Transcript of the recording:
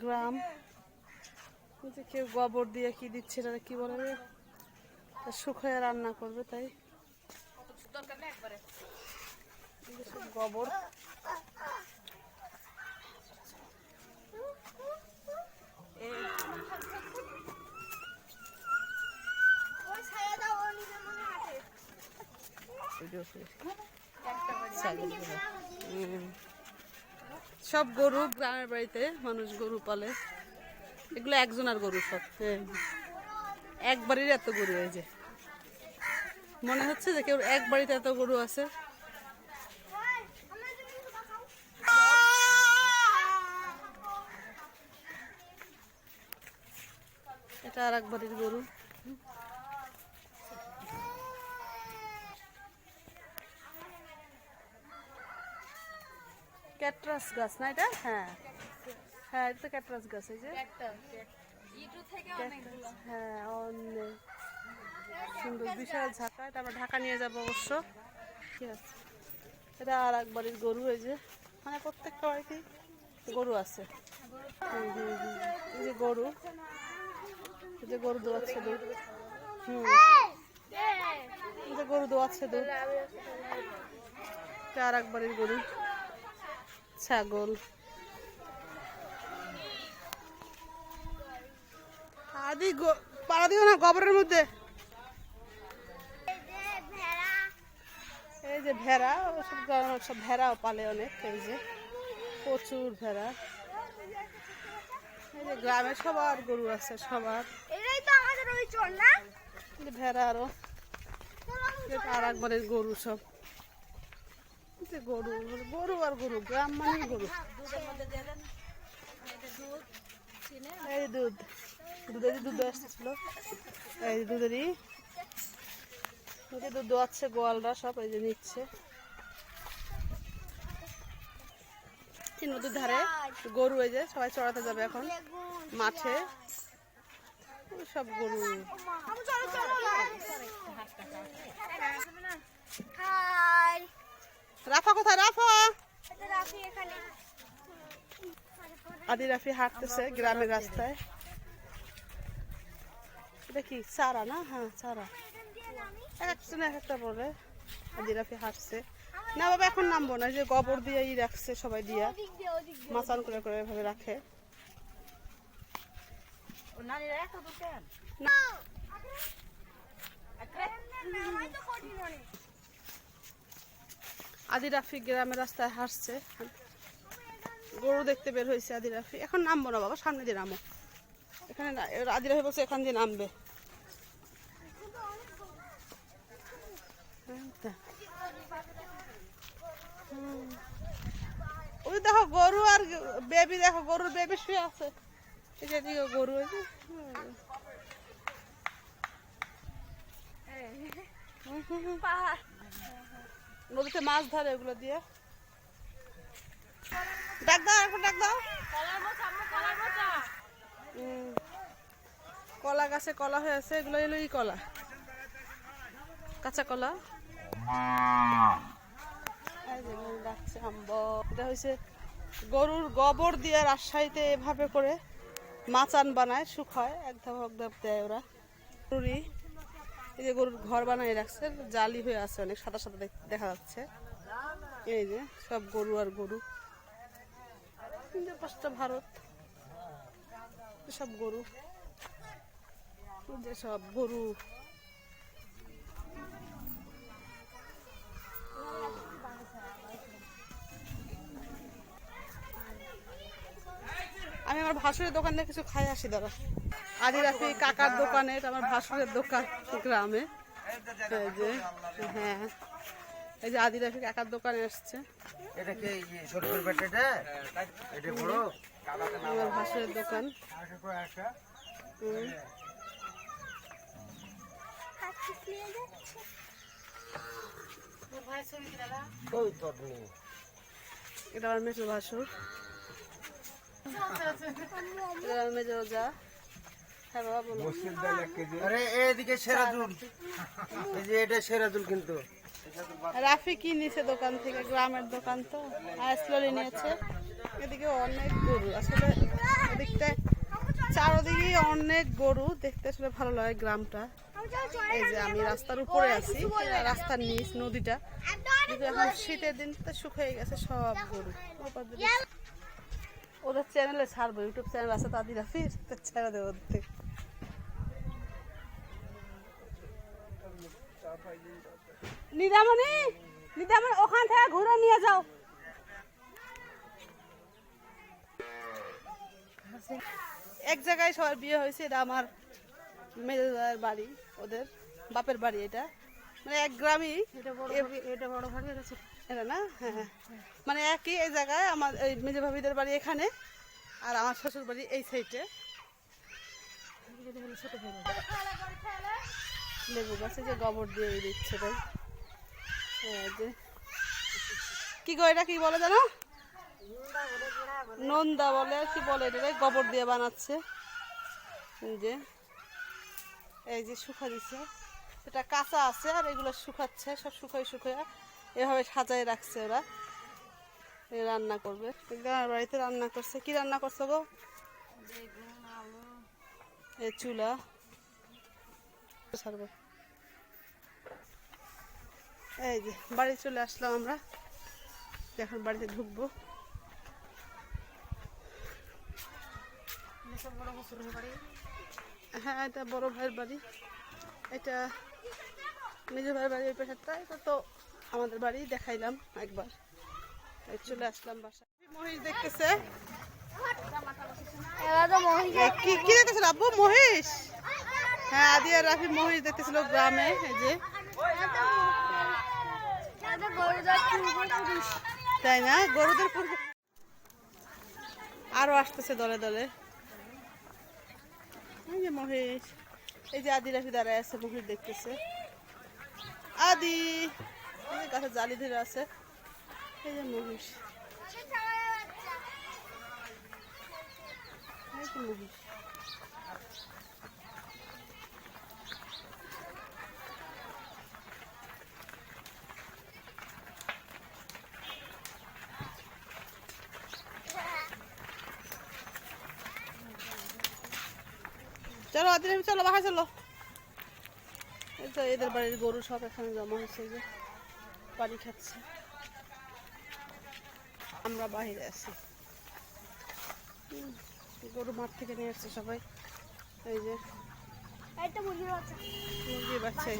গ্রাম। কেউ গোবর দিয়ে কি দিচ্ছে এটা কি বলে শুকিয়ে রান্না করবে তাই। গোবর। ওই ছায়া দাও ও নিজে মনে হাঁটে হুম। সব গরু, গ্রামের বাড়িতে মানুষ গরু পালে। এগুলো একজনের গরু সব। এই এক বাড়ির এত গরু এই যে। মনে হচ্ছে যে কেউ এক বাড়িতে এত গরু আছে। এটা আর এক বাড়ির গরু। ক্যাটরাস গাছ, না এটা? হ্যাঁ। হ্যাঁ এটা তো ক্যাটরাস গাছ, এই যে। হ্যাঁ অনেক সুন্দর, বিশাল ঝাঁকা। এটা আমরা ঢাকা নিয়ে যাব অবশ্য। ঠিক আছে। এটা আর এক বাড়ির গরু, এই যে। মানে প্রত্যেকটা বাড়িতেই গরু আছে। এই যে গরু। এই যে গরু দোয়াচ্ছে দুধ। হুম। এই যে গরু দোয়াচ্ছে দুধ। আর এক বাড়ির গরু। ছাগল। আদি গো- পাড়া দিও না গোবরের মধ্যে। এই যে ভেড়া ওসব সব ভেড়াও পালে অনেক এই যে প্রচুর ভেড়া। এই যে গ্রামে সবার গরু আছে সবার। তো আমাদের ওই চোর না? ভেড়া আরও আর একবারের গরু সব। যে গরু গরু আর গরু, গ্রাম মানে গরু। এই দুধ দুধের দুধ আসতেছিল এই দুধেরই। দুধ আছে গোয়ালরা সব, এই যে নিচ্ছে। নদীর ধারে? গরু এই যে, সবাই চড়াতে যাবে এখন মাঠে। সব গরু। চলো চলো। রাফা কোথায়? রাফা! আদি রাফি হাঁটতেছে গ্রামের রাস্তায়। এটা কি চারা না? হ্যাঁ চারা। এক একজন এক একটা বলে আদি রাফি হাঁটছে। না বাবা এখন নামবো না যে গোবর দিয়ে ই রাখছে সবাই দিয়া। মাচান করে করে এভাবে রাখে। না। অনেক আদি রাফি গ্রামের রাস্তায় হাঁটছে গরু দেখতে বের হয়েছে আদি রাফি এখন নামবো না বাবা, সামনে দিয়ে নামো এখানে আদি রাফি বলছে এখান দিয়ে নামবে। হুম। ওই দেখো গরু আর বেবি দেখো, গরুর বেবি শুয়ে আছে এদিকে গরু হুম। পাহাড় নদীতে মাছ ধরে এগুলো দিয়ে। ডাক দাও, এখন ডাক দাও। কলা গাছে কলা হয়েছে এগুলো এলো ই কলা। কাঁচা কলা। ডাকছে আম্ব। এটা হয়েছে গরুর গোবর দিয়ে রাজশাহীতে এভাবে করে মাচান বানায় শুকায় এক ধাপ এক ধাপ দেয় ওরা। এই যে গরুর ঘর বানায় রাখছে, জালি হয়ে আছে অনেক, সাদা সাদা দেখ- যাচ্ছে। এই যে, সব গরু আর গরু। পাঁচটা ভারত। সব গরু। যে সব গরু। আমি আমার ভাসুরের দোকান থেকে কিছু খাই আসি, দাঁড়া। আদি রাফি কাকার দোকানে এটা আমার ভাসুরের দোকান গ্রামে। এই যে হ্যাঁ। এই যে আদি রাফি কাকার দোকানে এসছে আমার ভাসুরের দোকান। এটা আমার মেজো ভাসুর। এটা আমার মেজো যা এদিকে এই যে এটা কিন্তু। দোকান থেকে? গ্রামের দোকান তো। এদিকে অনেক গরু। আসলে চারোদিকে অনেক গরু। দেখতে আসলে ভালো লাগে গ্রামটা। এই যে আমি রাস্তার উপরে আছি। রাস্তার নিচ, নদীটা। এখন শীতের দিন তো শুকিয়ে গেছে সব গরু। ওদের চ্যানেলে ছাড়বো ইউটিউব চ্যানেল আছে, তাদের রাফির ছেড়ে দেবো ওদের থেকে। নিদামণি নিদামণি ওখান থেকে ঘুরে নিয়ে যাও এক জায়গায় সবার বিয়ে হয়েছে, এটা আমার মেজদার বাড়ি, ওদের বাপের বাড়ি এটা মানে এক গ্রামই এটা বড় না? হ্যাঁ হ্যাঁ। মানে একই এই জায়গায় আমার এই মেজে ভাবিদের বাড়ি এখানে আর আমার শ্বশুর বাড়ি এই সাইডে লেবু গাছে যে গোবর দিয়ে দিচ্ছে তাই। এই যে। কি গো এটা কি বলে জানো? নন্দা বলে কি বলে এটা গোবর দিয়ে বানাচ্ছে। এই যে। এই যে শুকা দিছে। এটা কাঁচা আছে আর এগুলো শুকাচ্ছে সব শুকাই শুকাই এভাবে সাজায় রাখছে ওরা। রান্না করবে। গ্রামের বাড়িতে রান্না করছে। কি রান্না করছ গো? এ চুলা। ছাড়বো। এই যে বাড়ি চলে আসলাম আমরা। এখন বাড়িতে ঢুকবো। হ্যাঁ এটা বড় ভাইয়ের বাড়ি। এটা নিজের বাড়ির পেশারটা এটা তো আমাদের বাড়ি দেখাইলাম একবার। চলে আসলাম বাসা মহিষ দেখতেছে? আব্বু হ্যাঁ আদি গ্রামে, এই যে। তাই না? গরুদের আরও আসতেছে দলে দলে। যে মহিষ। এই যে আদি রাফি দাঁড়ায় আছে, মহিষ দেখতেছে। আদি। যে জালি ধরে আছে। এই যে মহিষ। মহিষ। চলো আদিন চলো বাসায় চলো। তো এদের বাড়ির গরু সব এখানে জমা হয়েছে এই যে পানি খাচ্ছে। আমরা বাইরে আছি। গরু মাঠ থেকে নিয়ে আসছে সবাই। এই যে। মুরগির বাচ্চা। মুরগির বাচ্চা।